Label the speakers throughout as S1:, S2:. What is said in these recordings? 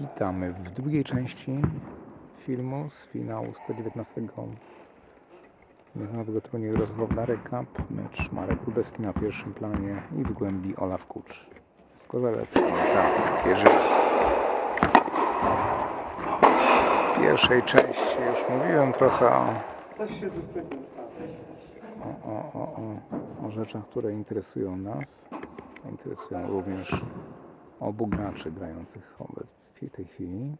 S1: Witamy w drugiej części filmu z finału 119 Międzynarodowego Turnieju Rozchowlary Cup. Mecz Marek Rubeski na pierwszym planie i w głębi Olaf Kucz. Skorzelecki, Krawski, Żył. W pierwszej części już mówiłem trochę o
S2: Coś się zupełnie stało.
S1: o, o, o, o, o rzeczach, które interesują nas. Interesują również obu graczy grających obe- w tej chwili.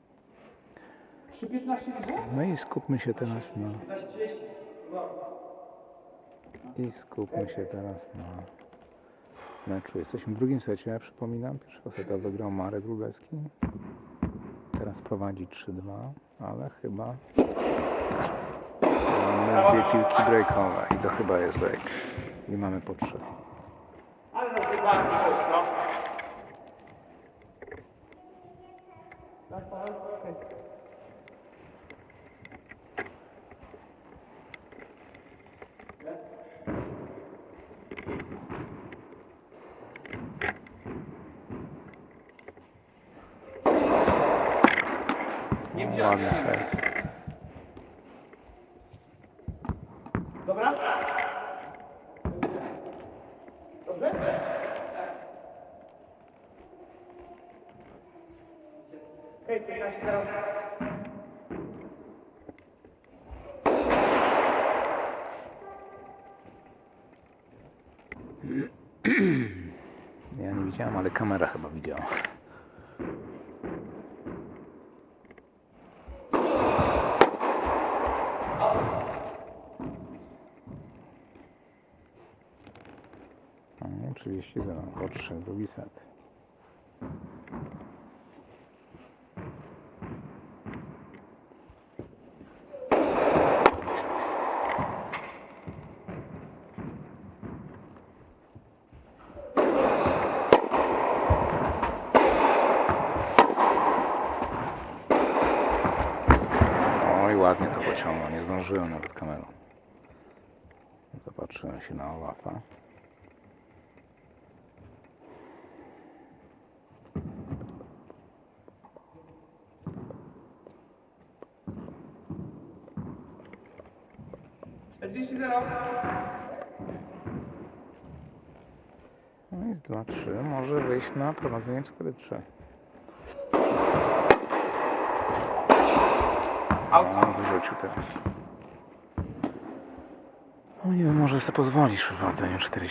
S2: 3.15 gdzie?
S1: No i skupmy się teraz na. I skupmy się teraz na meczu. Jesteśmy w drugim secie, przypominam. Pierwszego seta wygrał Marek Wróblewski. Teraz prowadzi 3-2, ale chyba mamy dwie piłki breakowe i to chyba jest break. I mamy po trzy.
S2: Ale nas wypadnie ostro.
S1: No, ładny serce.
S2: Dobra? Dobrze? Hej, 15 teraz.
S1: Ja nie widziałem, ale kamera chyba widziała. 30 0, po 3, drugi set. Oj, ładnie to pociągnął, nie zdążyłem nawet kamerą. Zobaczyłem się na Olafa. No i z 2-3 może wyjść na prowadzenie 4-3.
S2: Out.
S1: On wyrzucił teraz. No nie wiem, może sobie pozwolisz w prowadzeniu 40-0,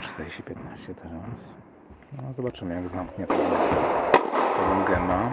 S1: 40-15 teraz. No zobaczymy jak zamknie tego, tego gema.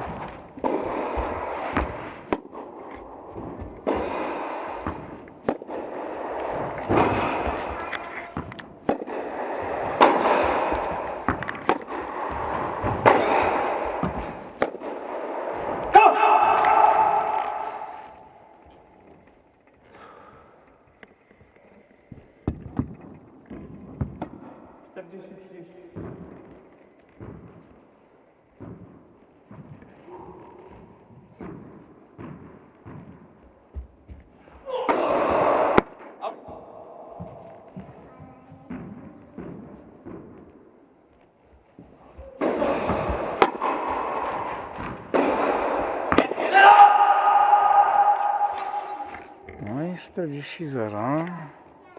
S1: 40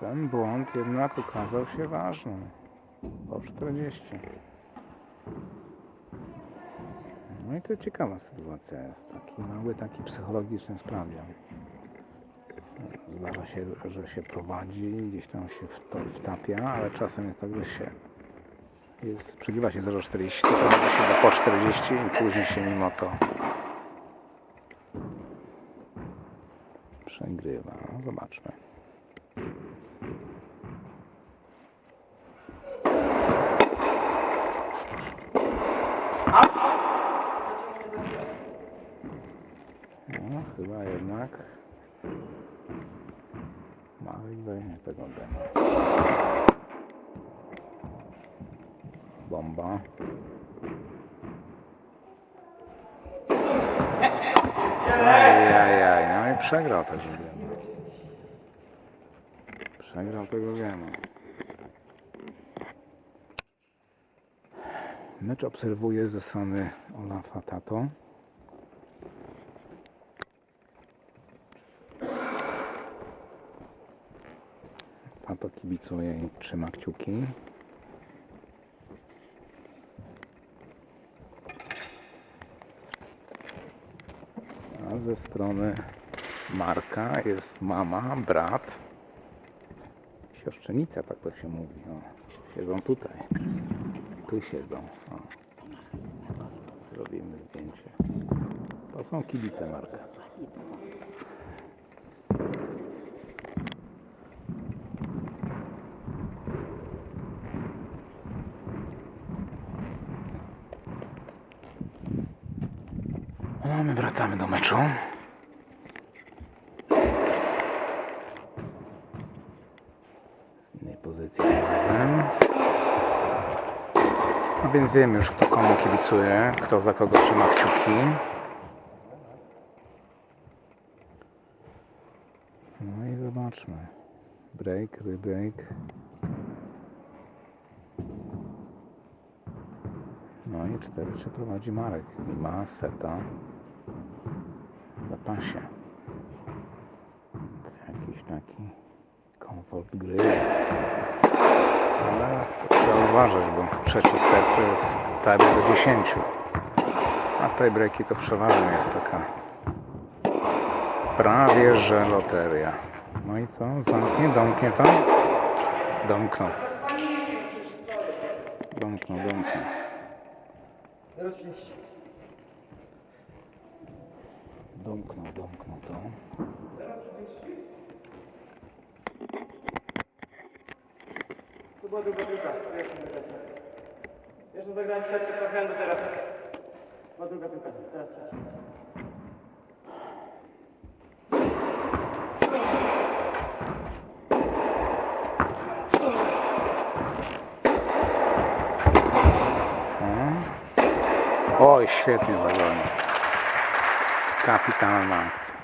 S1: ten błąd jednak okazał się ważny. Po 40. No i to ciekawa sytuacja jest. Taki mały, taki psychologiczny sprawdzian. Zdarza się, że się prowadzi, gdzieś tam się wtapia, ale czasem jest tak, że się jest, przegrywa się 0,40, to się da po 40 i później się mimo to przegrywa. Zobaczmy. No, chyba jednak Marek weźmie tego demo. Bomba. przegrał, tego wiemy. Przegrał, tego wiemy. Mecz obserwuję ze strony Olafa Tato. Tato kibicuje i trzyma kciuki. A ze strony Marka jest mama, brat, siostrzenica, tak to się mówi. O, siedzą tutaj. Tu siedzą. O. Zrobimy zdjęcie. To są kibice Marka. No, my wracamy do meczu. Z innej pozycji tym razem. No więc wiem już kto komu kibicuje, kto za kogo trzyma kciuki. No i zobaczmy. Break, rebreak. No i 4-3 prowadzi Marek i ma seta w zapasie. Jakiś taki komfort gry jest. Ale trzeba uważać, bo trzeci set to jest tie do 10. A tiebreaki to przeważnie jest taka prawie że loteria. No i co? Zamknie, domknie to? Domknął. Domknął, domknął.
S2: 0,30.
S1: Domknął, domknął. To
S2: była druga piłka. Jeszcze nie lecę. Jeszcze zagrałem trzeci trafiłem do teraz. Była druga piłka. Teraz trzeci.
S1: Oj, świetnie zagrany. Kapitalna akcja.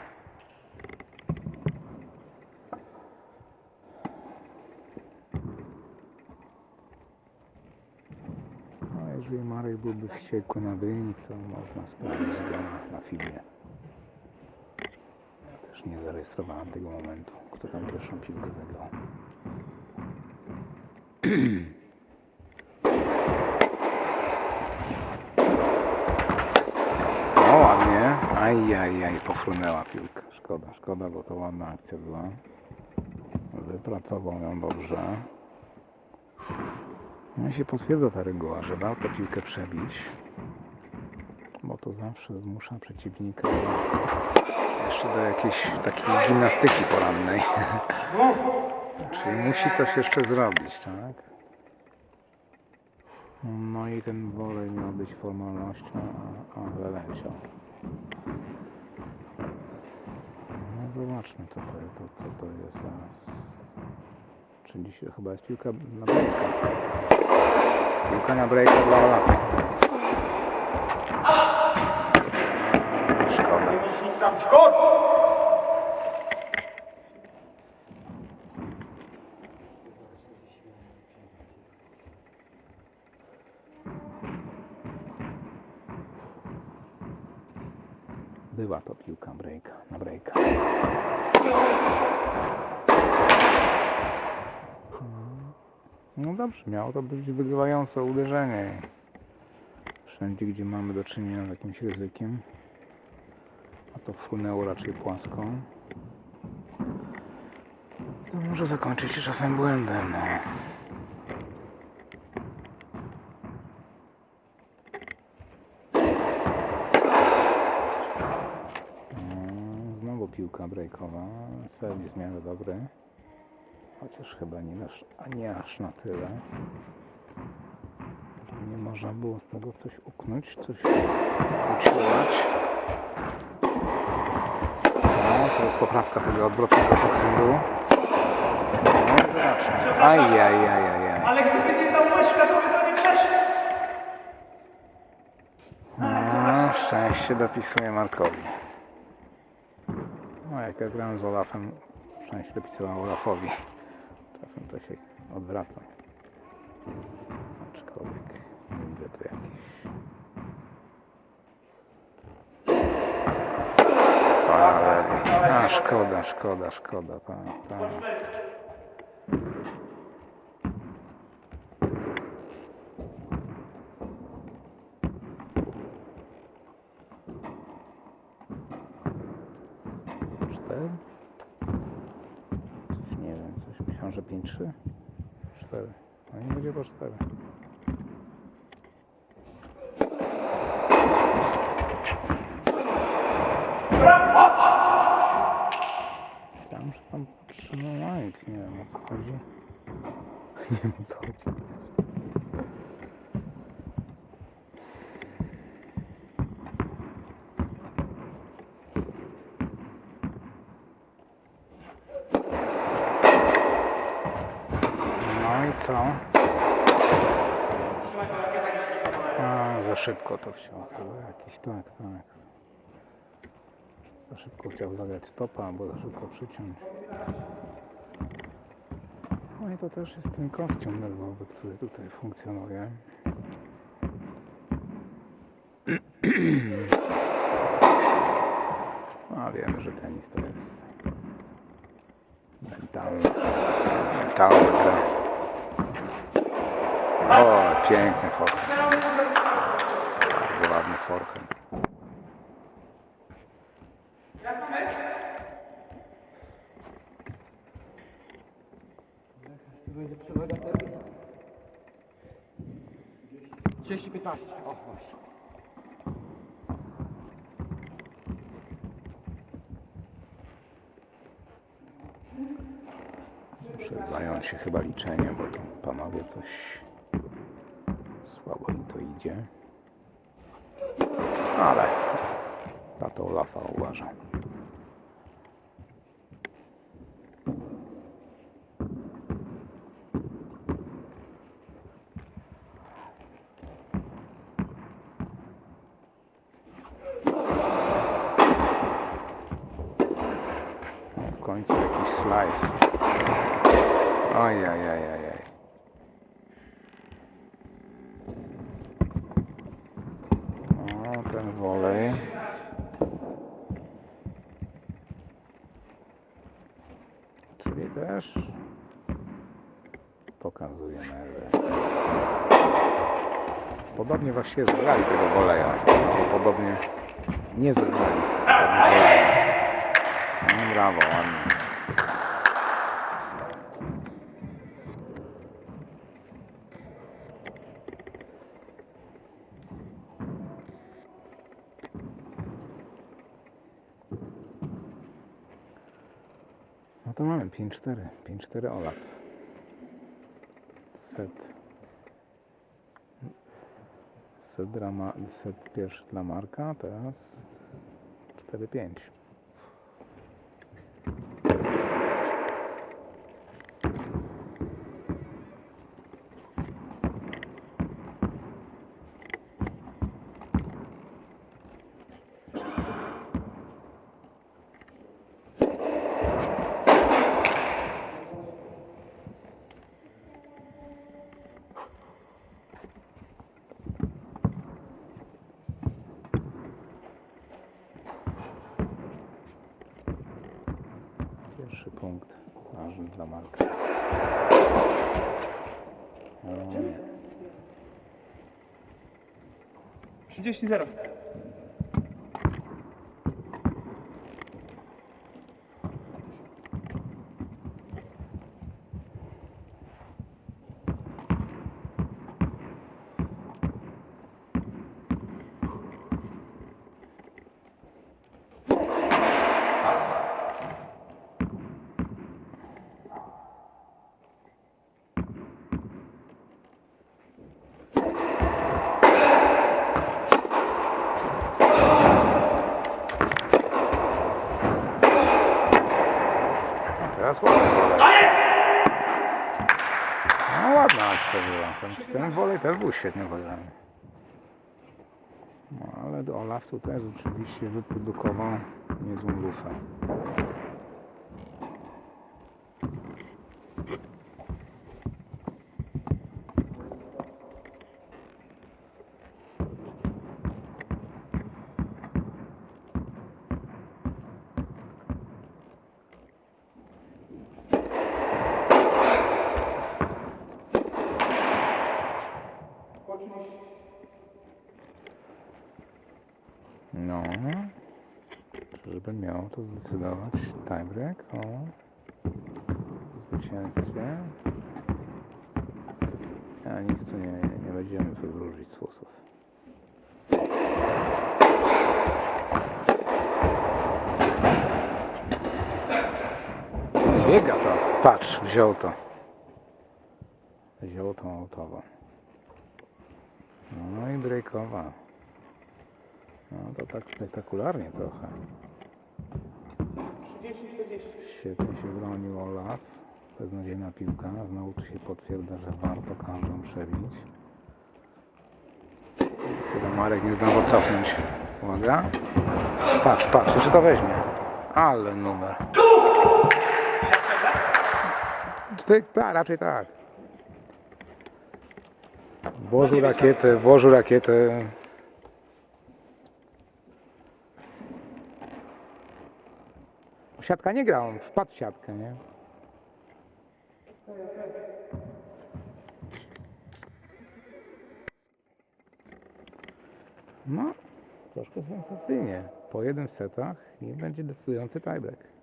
S1: No, byłby wściekły na wynik, to można sprawdzić go na filmie. Ja też nie zarejestrowałem tego momentu, kto tam pierwszą piłkę wygrał. O, ładnie. Ajajaj, pofrunęła piłka. Szkoda, szkoda, bo to ładna akcja była. Wypracował ją dobrze. No i się potwierdza ta reguła, że warto piłkę przebić. Bo to zawsze zmusza przeciwnika jeszcze do jakiejś takiej gimnastyki porannej. Czyli musi coś jeszcze zrobić, tak? No i ten wolej miał być formalnością, a, a leciał. No zobaczmy co to, to, co to jest zaraz. Czy dzisiaj chyba jest piłka na breaka. Piłka na breaka dla Olafa. Szkoda. Była to piłka breaka, na breaka. No dobrze, miało to być wygrywające uderzenie. Wszędzie, gdzie mamy do czynienia z jakimś ryzykiem, a to wpłynęło raczej płasko, to może zakończyć się czasem błędem. No. No, piłka breakowa. Serwis miarę dobry. Chociaż chyba nie aż, a nie aż na tyle. Nie można było z tego coś uknąć, coś uciąłać. No, to jest poprawka tego odwrotnego pokręgu. No zobaczmy. Ajajajajaj.
S2: Ale gdyby nie ta łyżka, to by to nie przeszło.
S1: No, szczęście dopisuje Markowi. No, jak ja grałem z Olafem, szczęście dopisywałem Olafowi. Czasem to się odwraca. Aczkolwiek nie widzę tu jakichś... A, szkoda, szkoda, szkoda. Tak, tak. Coś nie wiem, coś myślałem, że 5-3. 4. No nie będzie po 4. Myślałem, że tam trzymał, a nic, nie wiem o co chodzi. Nie wiem o co chodzi. No i co? A, za szybko to chciał jakiś, tak, tak. Za szybko chciał zagrać stopa, albo za szybko przyciąć. No i to też jest ten kostium nerwowy, który tutaj funkcjonuje. A wiemy, że tenis to jest mentalna, mentalna gra. O, piękny forehand. Bardzo ładny forehand.
S2: Będzie przewaga serwisu. 30-15. O, właśnie.
S1: Muszę zająć się chyba liczeniem, bo tu panowie coś słabo im to idzie. Ale na to Olafa uważam. W końcu jakiś slice. Oj, oj, oj, oj, oj. O, ten wolej. Czyli też pokazuje nerwy. Podobnie właściwie zagrali tego woleja. Podobnie nie woleja. No, brawo, ładnie. No to mamy 5-4. 5-4 Olaf. Set. Set, drama, set pierwszy dla Marka, teraz 4-5. Pierwszy punkt dla Marka. O, nie.
S2: 30-0.
S1: A teraz. No ładna akcja była. Ten- wolej też był świetnie zagrany. No ale Olaf tutaj rzeczywiście wyprodukował niezłą lufę. No. żeby miał to zdecydować tiebreak o zwycięstwie. A nic tu nie, nie będziemy wywróżyć z fusów. Biega to. Patrz, wziął to. Wziął tą autową. No i breakowa. No to tak spektakularnie trochę.
S2: 30-40.
S1: Świetnie się bronił Olaf. Beznadziejna piłka. Znowu tu się potwierdza, że warto każdą przebić. Chyba Marek nie zdążył cofnąć. Uwaga. Patrz, patrz, czy to weźmie. Ale numer. Ty, tak, raczej tak. Włożył rakietę, włożył rakietę. Siatka nie grał, on wpadł w siatkę, nie? No, troszkę sensacyjnie. Po jednym setach i będzie decydujący tiebreak.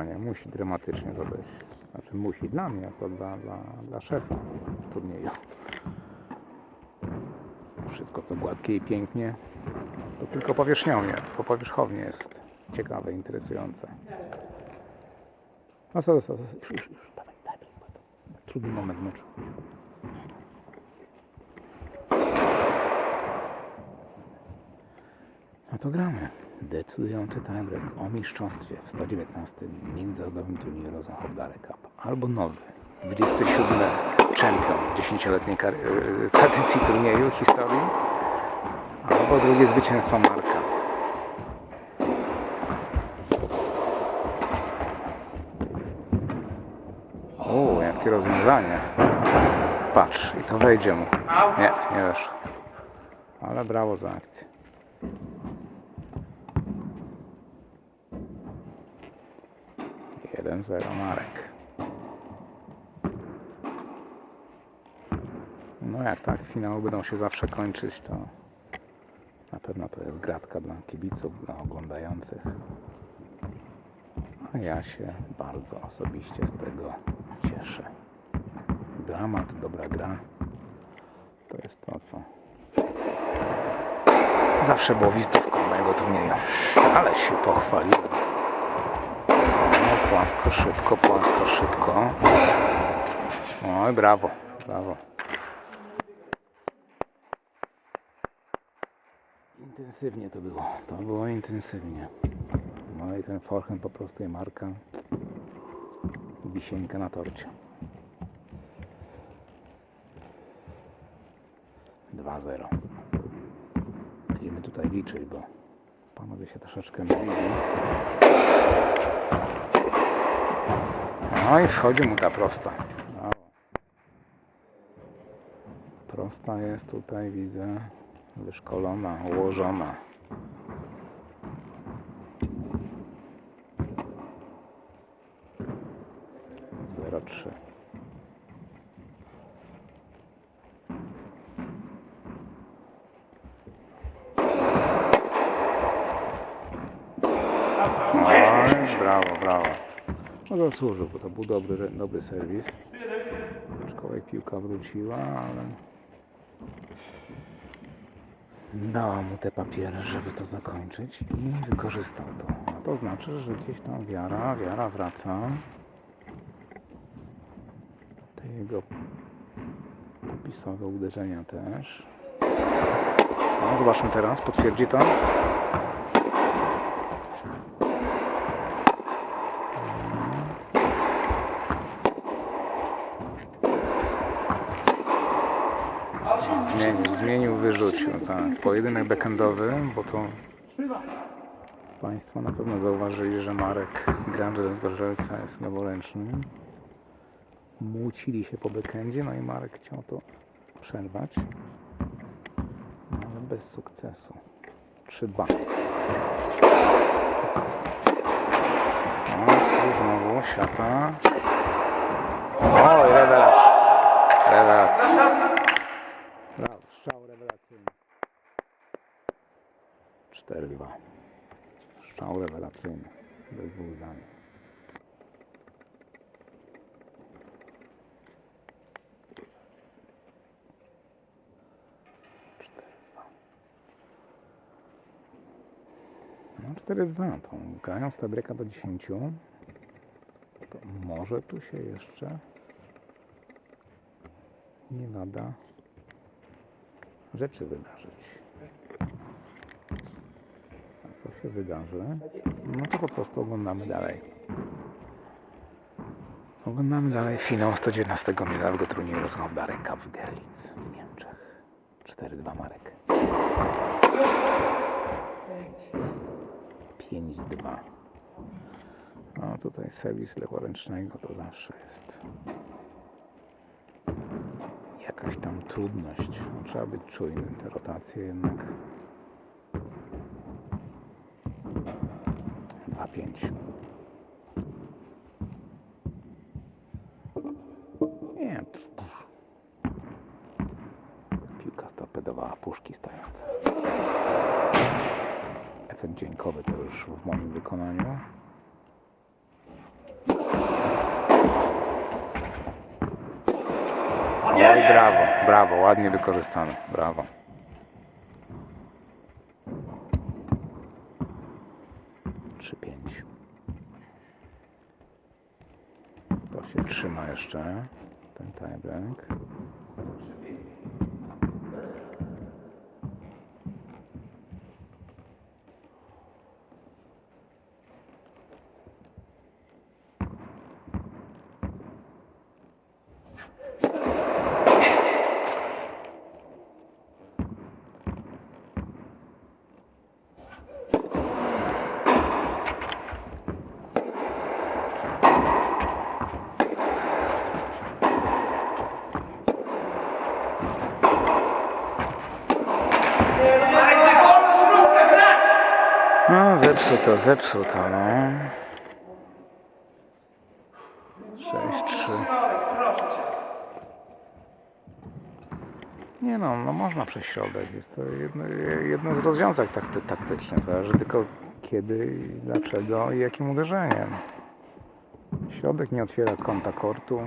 S1: No fajnie. Musi dramatycznie to. Znaczy musi dla mnie, jako dla, dla, dla szefa turnieju. Wszystko co gładkie i pięknie, to tylko powierzchownie, po powierzchownie jest ciekawe, interesujące. No co, co, już, już, już, dawaj, dawaj. Trudny moment meczu. No to gramy. Decydujący tiebreak o mistrzostwie w 119 międzynarodowym turnieju Rosenhof Dare Cup. Albo nowy, 27 czempion 10-letniej kar- e, tradycji turnieju, historii. Albo drugie zwycięstwo Marka. O, jakie rozwiązanie. Patrz, i to wejdzie mu. Nie, nie weszło. Ale brawo za akcję. Jeden zero Marek. No jak tak finały będą się zawsze kończyć, to na pewno to jest gratka dla kibiców, dla oglądających. A ja się bardzo osobiście z tego cieszę. Dramat, dobra gra. To jest to, co zawsze było wizytówką mojego turnieju. Ale się pochwaliłem. Płasko, szybko, płasko, szybko. Oj, brawo, brawo. Intensywnie to było, to było intensywnie. No i ten forehand po prostu jest marka. Wisienka na torcie. 2-0. Będziemy tutaj liczyć, bo panowie się troszeczkę mylili. No i wchodzi mu ta prosta. Prosta jest tutaj, widzę, wyszkolona, ułożona. Zero trzy. Oj, brawo, brawo. No zasłużył, bo to był dobry, dobry serwis. Aczkolwiek piłka wróciła, ale dała mu te papiery, żeby to zakończyć i wykorzystał to. A to znaczy, że gdzieś tam wiara, wiara wraca. Te jego popisowe uderzenia też. No, zobaczmy teraz, potwierdzi to. Wyrzucił, tak. Pojedynek backendowy, bo to Państwo na pewno zauważyli, że Marek Gracz ze Zgorzelca jest leworęczny. Młócili się po bekendzie, no i Marek chciał to przerwać. No, ale bez sukcesu. 3-2. No, tu znowu siata. Strzał rewelacyjny. Bez dwóch zdań. No 4-2 to grając tabryka do 10 to może tu się jeszcze nie nada rzeczy wydarzyć. Się wydarzy? No to po prostu oglądamy dalej. Oglądamy dalej finał 119 Międzynarodowego Turnieju Rozchowdarek Cup w Gerlitz w Niemczech. 4-2 Marek. 5-2. No tutaj serwis leworęcznego to zawsze jest jakaś tam trudność. No, trzeba być czujnym. Te rotacje jednak 2-5. Nie. Piłka storpedowała puszki stające. Efekt dźwiękowy to już w moim wykonaniu. Oj, brawo, brawo, ładnie wykorzystane, brawo. Trzy, pięć. To się trzyma jeszcze, ten tiebreak. Zepsuto, zepsuto, no. 6-3. Nie no, no można przez środek. Jest to jedno, jedno z rozwiązań takty, taktycznych. Zależy tylko kiedy, dlaczego i jakim uderzeniem. Środek nie otwiera kąta kortu.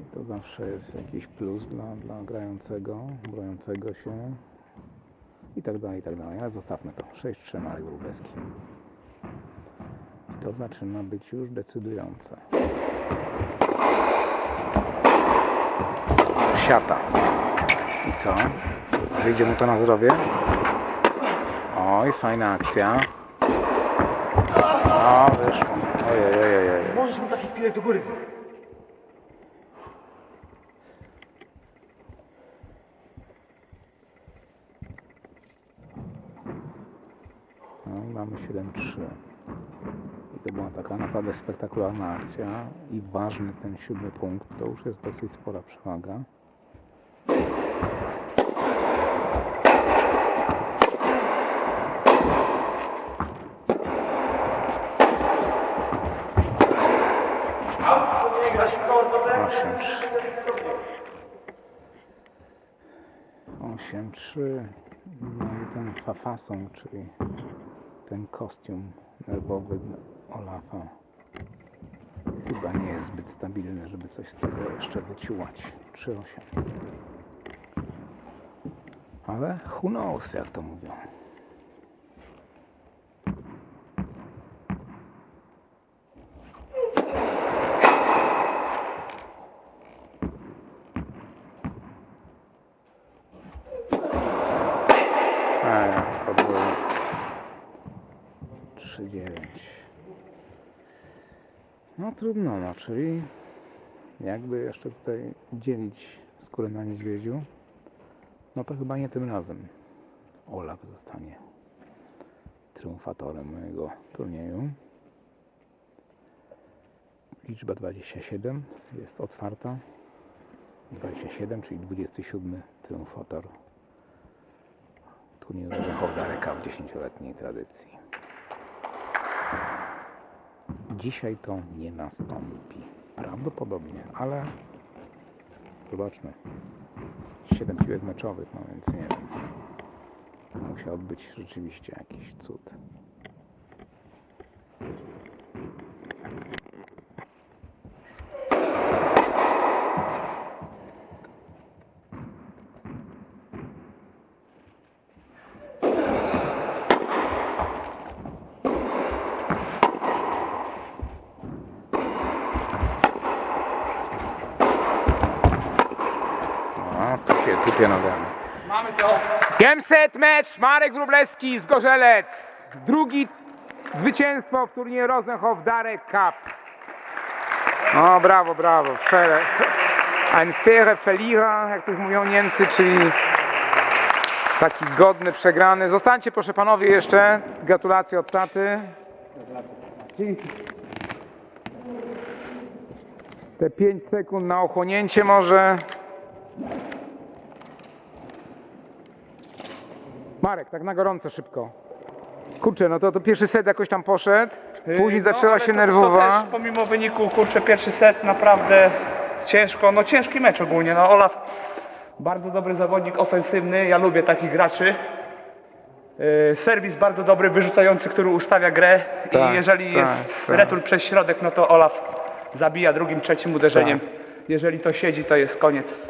S1: I to zawsze jest jakiś plus dla, dla grającego, broniącego się i tak dalej, i tak dalej. Ale zostawmy to. 6-3 Marek Wróbelski. I to zaczyna być już decydujące. Siata. I co? Wyjdzie mu to na zdrowie? Oj, fajna akcja. O, wyszło. Ojej, ojej, ojej.
S2: Możesz mu takich piłek do góry.
S1: 3. I to była taka naprawdę spektakularna akcja i ważny ten siódmy punkt, to już jest dosyć spora przewaga.
S2: Osiem, trzy.
S1: Osiem, trzy. No i ten fafason, czyli ten kostium nerwowy Olafa chyba nie jest zbyt stabilny, żeby coś z tego jeszcze wyciułać. 3-8. Ale who knows, jak to mówią. A, podwójnie. 3-9. No trudno, no, czyli jakby jeszcze tutaj dzielić skórę na niedźwiedziu, no to chyba nie tym razem. Olaf zostanie triumfatorem mojego turnieju. Liczba 27 jest otwarta. 27, czyli 27 triumfator turnieju Hołdareka w 10-letniej tradycji. Dzisiaj to nie nastąpi. Prawdopodobnie, ale zobaczmy. 7 piłek meczowych, no więc nie wiem. Musiał być rzeczywiście jakiś cud. O, tupie, tupie nogami.
S2: Mamy to.
S1: Gemset mecz Marek Wróblewski z Gorzelec. Drugi zwycięstwo w turnieju Rosenhof Darek Cup. O, brawo, brawo. Faire, fe, ein faire Verlierer, jak to mówią Niemcy, czyli taki godny przegrany. Zostańcie proszę panowie jeszcze. Gratulacje od taty. Te 5 sekund na ochłonięcie może. Marek, tak na gorąco szybko. Kurczę, no to, to pierwszy set jakoś tam poszedł, później
S2: No,
S1: zaczęła
S2: ale
S1: się
S2: to,
S1: nerwowa.
S2: To też pomimo wyniku, kurczę, pierwszy set naprawdę ciężko, no ciężki mecz ogólnie. No Olaf, bardzo dobry zawodnik, ofensywny, ja lubię takich graczy. Yy, Serwis bardzo dobry, wyrzucający, który ustawia grę
S1: Tak,
S2: i jeżeli
S1: tak,
S2: jest
S1: tak.
S2: retur przez środek, no to Olaf zabija drugim, trzecim uderzeniem.
S1: Tak.
S2: Jeżeli to siedzi, to jest koniec.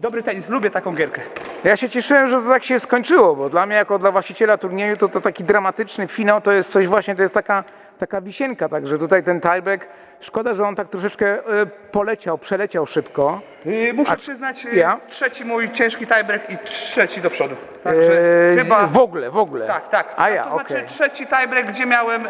S2: Dobry tenis, lubię taką gierkę.
S1: Ja się cieszyłem, że to tak się skończyło, bo dla mnie jako dla właściciela turnieju to, to taki dramatyczny finał to jest coś właśnie, to jest taka, taka wisienka, także tutaj ten tiebreak, szkoda, że on tak troszeczkę e, poleciał, przeleciał szybko.
S2: Yy, Muszę
S1: A-
S2: przyznać, yy,
S1: ja?
S2: trzeci mój ciężki tiebreak i trzeci do przodu. Także
S1: E,
S2: chyba...
S1: W ogóle, w ogóle.
S2: Tak, tak.
S1: A ja,
S2: to
S1: okej.
S2: znaczy trzeci tiebreak, gdzie miałem yy,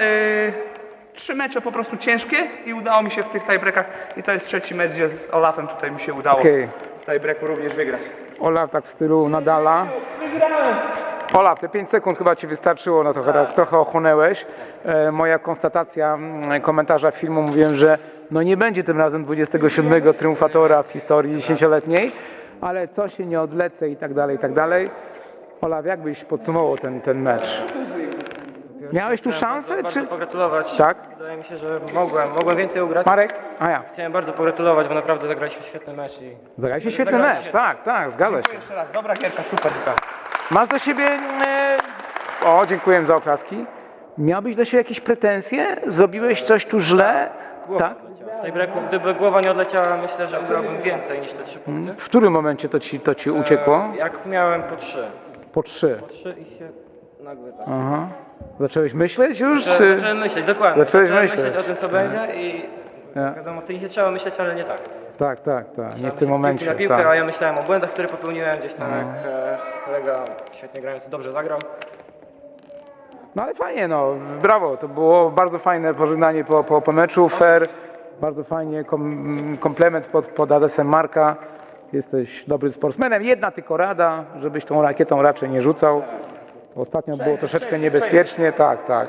S2: trzy mecze po prostu ciężkie i udało mi się w tych tiebreakach i to jest trzeci mecz, gdzie z Olafem tutaj mi się udało
S1: Okej.
S2: Tiebreaku również wygrać.
S1: Olaf tak w stylu Nadala. Olaf, te 5 sekund chyba Ci wystarczyło, no trochę, trochę ochłonęłeś. E, moja konstatacja mm, komentarza filmu mówiłem, że no nie będzie tym razem 27 triumfatora w historii 10-letniej, ale co się nie odlecę i tak dalej, i tak dalej. Olaf, jak byś podsumował ten, ten mecz? Miałeś tu szansę,
S3: Bardzo
S1: czy...
S3: pogratulować.
S1: Tak?
S3: Wydaje mi się, że mogłem, mogłem więcej ugrać.
S1: Marek? A ja.
S3: Chciałem bardzo pogratulować, bo naprawdę zagraliśmy świetny mecz i
S1: Zagraliście świetny mecz,
S3: świetnie.
S1: tak, tak, zgadza się.
S2: Jeszcze raz, dobra gierka, super.
S1: Masz do siebie. E... O, dziękuję za oklaski. Miałbyś do siebie jakieś pretensje? Zrobiłeś coś tu źle?
S3: głowa
S1: Tak?
S3: odleciała. W tej breaku, gdyby głowa nie odleciała, myślę, że ugrałbym więcej niż te trzy punkty.
S1: W którym momencie to ci, to ci uciekło?
S3: Jak miałem po trzy.
S1: Po trzy.
S3: Po trzy i się nagle tak.
S1: Aha. Zacząłeś myśleć już?
S3: Zacząłem-
S1: Czy...
S3: Zacząłem myśleć, dokładnie.
S1: Zacząłeś
S3: Zacząłem
S1: myśleć.
S3: myśleć o tym, co będzie i
S1: Ja.
S3: wiadomo, w tenisie trzeba myśleć, ale nie tak.
S1: Tak, tak, tak. Nie w tym momencie.
S3: Na piłkę, a
S1: Tak.
S3: ja myślałem o błędach, które popełniłem gdzieś tam, jak e, kolega świetnie grający dobrze zagrał.
S1: No ale fajnie, no. Brawo. To było bardzo fajne pożegnanie po, po, po meczu. Fair. Bardzo fajnie. Kom, komplement pod, pod adresem Marka. Jesteś dobrym sportsmenem. Jedna tylko rada, żebyś tą rakietą raczej nie rzucał. Ostatnio było troszeczkę niebezpiecznie. Tak, tak.